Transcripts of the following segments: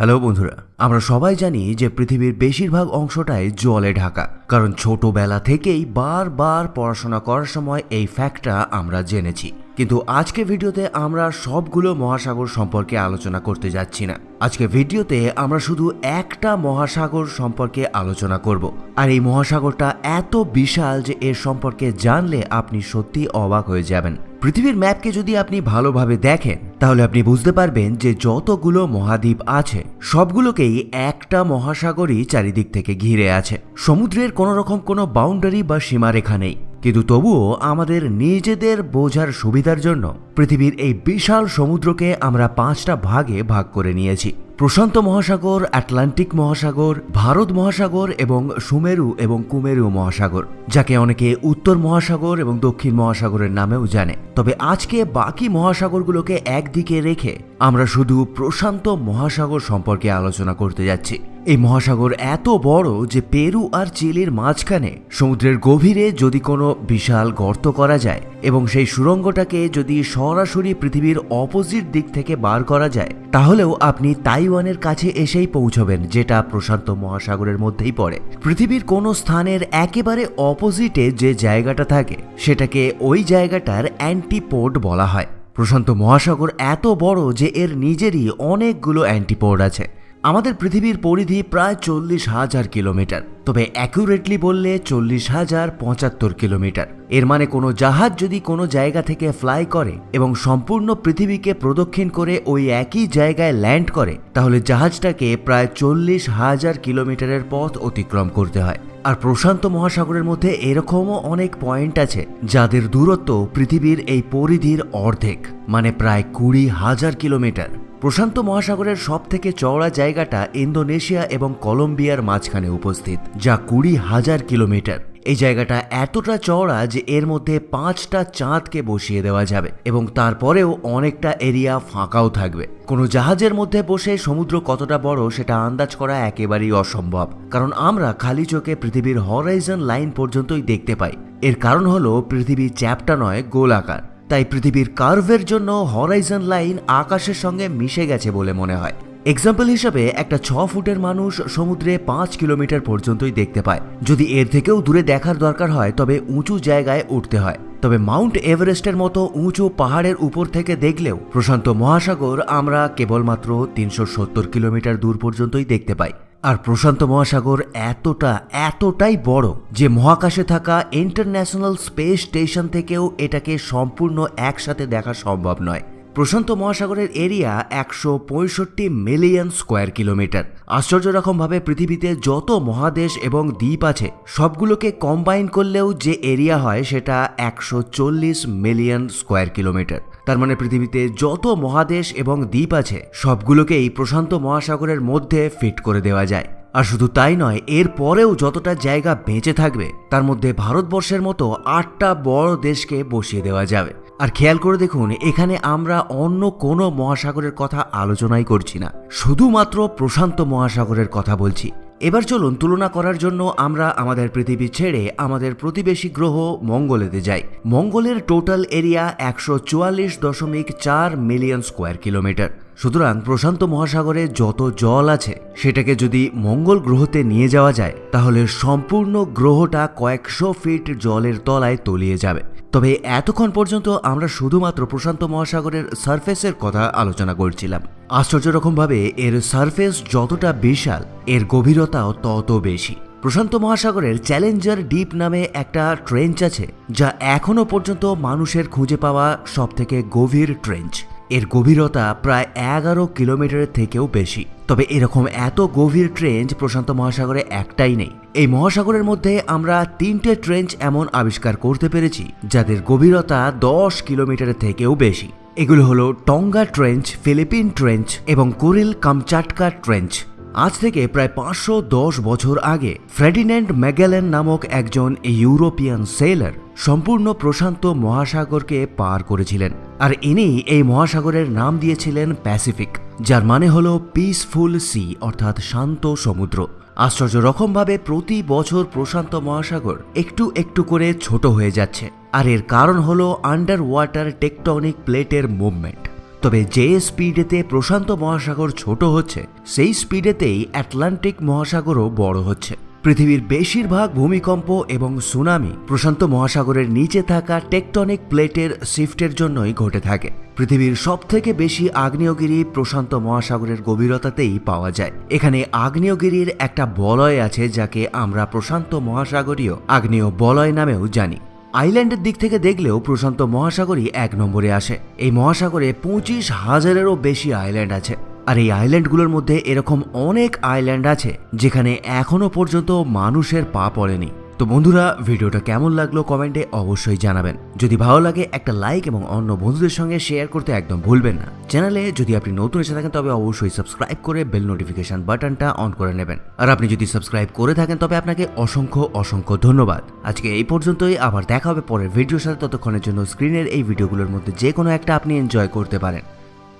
Hello বন্ধুরা, আমরা সবাই জানি যে পৃথিবীর বেশিরভাগ অংশটাই জলে ঢাকা। কারণ ছোটবেলা থেকেই বারবার পড়াশোনা করার সময় এই ফ্যাক্টটা আমরা জেনেছি। কিন্তু আজকে ভিডিওতে আমরা সবগুলো মহাসাগর সম্পর্কে আলোচনা করতে যাচ্ছি না। আজকে ভিডিওতে আমরা শুধু একটা মহাসাগর সম্পর্কে আলোচনা করব। আর এই মহাসাগরটা এত বিশাল যে এর সম্পর্কে জানলে আপনি সত্যি অবাক হয়ে যাবেন। পৃথিবীর ম্যাপকে যদি আপনি ভালোভাবে দেখেন, তাহলে আপনি বুঝতে পারবেন যে যতগুলো মহাদ্বীপ আছে, সবগুলোকেই একটা মহাসাগরই চারিদিক থেকে ঘিরে আছে। সমুদ্রের কোনো রকম কোনো বাউন্ডারি বা সীমারেখা নেই। কিন্তু তবুও আমাদের নিজেদের বোঝার সুবিধার জন্য পৃথিবীর এই বিশাল সমুদ্রকে আমরা পাঁচটা ভাগে ভাগ করে নিয়েছি। প্রশান্ত মহাসাগর, আটলান্টিক মহাসাগর, ভারত মহাসাগর এবং সুমেরু এবং কুমেরু মহাসাগর, যাকে অনেকে উত্তর মহাসাগর এবং দক্ষিণ মহাসাগরের নামেও জানে। তবে আজকে বাকি মহাসাগরগুলোকে একদিকে রেখে আমরা শুধু প্রশান্ত মহাসাগর সম্পর্কে আলোচনা করতে যাচ্ছি। এই মহাসাগর এত বড় যে পেরু আর চিলির মাঝখানে সমুদ্রের গভীরে যদি কোনো বিশাল গর্ত করা যায় এবং সেই সুড়ঙ্গটাকে যদি সরাসরি পৃথিবীর অপোজিট দিক থেকে বার করা যায়, তাহলেও আপনি তাইওয়ানের কাছে এসেই পৌঁছবেন, যেটা প্রশান্ত মহাসাগরের মধ্যেই পড়ে। পৃথিবীর কোনো স্থানের একেবারে অপোজিটে যে জায়গাটা থাকে, সেটাকে ওই জায়গাটার অ্যান্টিপোর্ট বলা হয়। প্রশান্ত মহাসাগর এত বড় যে এর নিজেরই অনেকগুলো অ্যান্টিপোর্ট আছে। আমাদের পৃথিবীর পরিধি প্রায় চল্লিশ হাজার কিলোমিটার, তবে অ্যাকুরেটলি বললে চল্লিশ হাজার পঁচাত্তর কিলোমিটার। এর মানে কোনো জাহাজ যদি কোনো জায়গা থেকে ফ্লাই করে এবং সম্পূর্ণ পৃথিবীকে প্রদক্ষিণ করে ওই একই জায়গায় ল্যান্ড করে, তাহলে জাহাজটাকে প্রায় চল্লিশ হাজার কিলোমিটারের পথ অতিক্রম করতে হয়। আর প্রশান্ত মহাসাগরের মধ্যে এরকমও অনেক পয়েন্ট আছে, যাদের দূরত্ব পৃথিবীর এই পরিধির অর্ধেক মানে প্রায় কুড়ি হাজার কিলোমিটার। প্রশান্ত মহাসাগরের সব থেকে চওড়া জায়গাটা ইন্দোনেশিয়া এবং কলম্বিয়ার মাঝখানে উপস্থিত, যা কুড়ি হাজার কিলোমিটার। এই জায়গাটা এতটা চওড়া যে এর মধ্যে পাঁচটা চাঁদকে বসিয়ে দেওয়া যাবে এবং তারপরেও অনেকটা এরিয়া ফাঁকাও থাকবে। কোনো জাহাজের মধ্যে বসে সমুদ্র কতটা বড় সেটা আন্দাজ করা একেবারেই অসম্ভব, কারণ আমরা খালি চোখে পৃথিবীর হরাইজন লাইন পর্যন্তই দেখতে পাই। এর কারণ হলো পৃথিবী চ্যাপটা নয়, গোলাকার। তাই পৃথিবীর কার্ভের জন্য হরাইজন লাইন আকাশের সঙ্গে মিশে গেছে বলে মনে হয়। এক্সাম্পল হিসাবে একটা ছ ফুটের মানুষ সমুদ্রে পাঁচ কিলোমিটার পর্যন্তই দেখতে পায়। যদি এর থেকেও দূরে দেখার দরকার হয়, তবে উঁচু জায়গায় উঠতে হয়। তবে মাউন্ট এভারেস্টের মতো উঁচু পাহাড়ের উপর থেকে দেখলেও প্রশান্ত মহাসাগর আমরা কেবলমাত্র তিনশো সত্তর কিলোমিটার দূর পর্যন্তই দেখতে পাই। আর প্রশান্ত মহাসাগর এতটা, এতটাই বড় যে মহাকাশে থাকা ইন্টারন্যাশনাল স্পেস স্টেশন থেকেও এটাকে সম্পূর্ণ একসাথে দেখা সম্ভব নয়। প্রশান্ত মহাসাগরের এরিয়া একশো পঁয়ষট্টি মিলিয়ন স্কোয়ার কিলোমিটার। আশ্চর্য রকমভাবে পৃথিবীতে যত মহাদেশ এবং দ্বীপ আছে, সবগুলোকে কম্বাইন করলেও যে এরিয়া হয় সেটা একশো চল্লিশ মিলিয়ন স্কোয়ার কিলোমিটার। তার মানে পৃথিবীতে যত মহাদেশ এবং দ্বীপ আছে সবগুলোকেই প্রশান্ত মহাসাগরের মধ্যে ফিট করে দেওয়া যায়। আর শুধু তাই নয়, এর পরেও যতটা জায়গা বেঁচে থাকবে, তার মধ্যে ভারতবর্ষের মতো আটটা বড় দেশকে বসিয়ে দেওয়া যাবে। আর খেয়াল করে দেখুন, এখানে আমরা অন্য কোনো মহাসাগরের কথা আলোচনাই করছি না। শুধুমাত্র প্রশান্ত মহাসাগরের কথা বলছি। এবার চলুন তুলনা করার জন্য আমরা আমাদের পৃথিবী ছেড়ে আমাদের প্রতিবেশী গ্রহ মঙ্গলেতে যাই। মঙ্গলের টোটাল এরিয়া একশো চুয়াল্লিশ দশমিক চার মিলিয়ন স্কোয়ার কিলোমিটার। সুতরাং প্রশান্ত মহাসাগরে যত জল আছে, সেটাকে যদি মঙ্গল গ্রহতে নিয়ে যাওয়া যায়, তাহলে সম্পূর্ণ গ্রহটা কয়েকশো ফিট জলের তলায় তলিয়ে যাবে। তবে এতক্ষণ পর্যন্ত আমরা শুধুমাত্র প্রশান্ত মহাসাগরের সারফেসের কথা আলোচনা করছিলাম। আশ্চর্য রকমভাবে এর সারফেস যতটা বিশাল, এর গভীরতাও তত বেশি। প্রশান্ত মহাসাগরের চ্যালেঞ্জার ডিপ নামে একটা ট্রেঞ্চ আছে, যা এখনও পর্যন্ত মানুষের খুঁজে পাওয়া সবথেকে গভীর ট্রেঞ্চ। এর গভীরতা প্রায় এগারো কিলোমিটারের থেকেও বেশি। তবে এরকম এত গভীর ট্রেঞ্চ প্রশান্ত মহাসাগরে একটাই নেই। এই মহাসাগরের মধ্যে আমরা তিনটে ট্রেঞ্চ এমন আবিষ্কার করতে পেরেছি, যাদের গভীরতা দশ কিলোমিটারের থেকেও বেশি। এগুলো হলো টঙ্গা ট্রেঞ্চ, ফিলিপিন ট্রেঞ্চ এবং কোরিল কামচাটকা ট্রেঞ্চ। আজ থেকে প্রায় পাঁচশো দশ বছর আগে ফ্রেডিন্যান্ড ম্যাগেলেন নামক একজন ইউরোপিয়ান সেলার সম্পূর্ণ প্রশান্ত মহাসাগরকে পার করেছিলেন। আর ইনি এই মহাসাগরের নাম দিয়েছিলেন প্যাসিফিক, যার মানে হলো পিসফুল সি, অর্থাৎ শান্ত সমুদ্র। আশ্চর্য রকমভাবে প্রতি বছর প্রশান্ত মহাসাগর একটু একটু করে ছোট হয়ে যাচ্ছে। আর এর কারণ হলো আন্ডার ওয়াটার টেকটনিক প্লেটের মুভমেন্ট। তবে যে স্পিডেতে প্রশান্ত মহাসাগর ছোট হচ্ছে, সেই স্পিডেতেই অ্যাটলান্টিক মহাসাগরও বড় হচ্ছে। পৃথিবীর বেশিরভাগ ভূমিকম্প এবং সুনামি প্রশান্ত মহাসাগরের নিচে থাকা টেকটনিক প্লেটের শিফটের জন্যই ঘটে থাকে। পৃথিবীর সবথেকে বেশি আগ্নেয়গিরি প্রশান্ত মহাসাগরের গভীরতাতেই পাওয়া যায়। এখানে আগ্নেয়গিরির একটা বলয় আছে যাকে আমরা প্রশান্ত মহাসাগরীয় আগ্নেয় বলয় নামেও জানি। আইল্যান্ডের দিক থেকে দেখলেও প্রশান্ত মহাসাগরই এক নম্বরে আসে। এই মহাসাগরে পঁচিশ হাজারেরও বেশি আইল্যান্ড আছে। আর এই আইল্যান্ডগুলোর মধ্যে এরকম অনেক আইল্যান্ড আছে, যেখানে এখনও পর্যন্ত মানুষের পা পড়েনি। তো বন্ধুরা, ভিডিওটা কেমন লাগল কমেন্টে অবশ্যই জানাবেন। যদি ভালো লাগে, একটা লাইক এবং অন্য বন্ধুদের সঙ্গে শেয়ার করতে একদম ভুলবেন না। চ্যানেলে যদি আপনি নতুন এসে থাকেন, তবে অবশ্যই সাবস্ক্রাইব করে বেল নোটিফিকেশন বাটনটা অন করে নেবেন। আর আপনি যদি সাবস্ক্রাইব করে থাকেন, তবে আপনাকে অসংখ্য অসংখ্য ধন্যবাদ। আজকে এই পর্যন্তই, আবার দেখা হবে পরের ভিডিওর সাথে। ততক্ষণের জন্য স্ক্রিনের এই ভিডিওগুলোর মধ্যে যে কোনো একটা আপনি এনজয় করতে পারেন।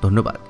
ধন্যবাদ।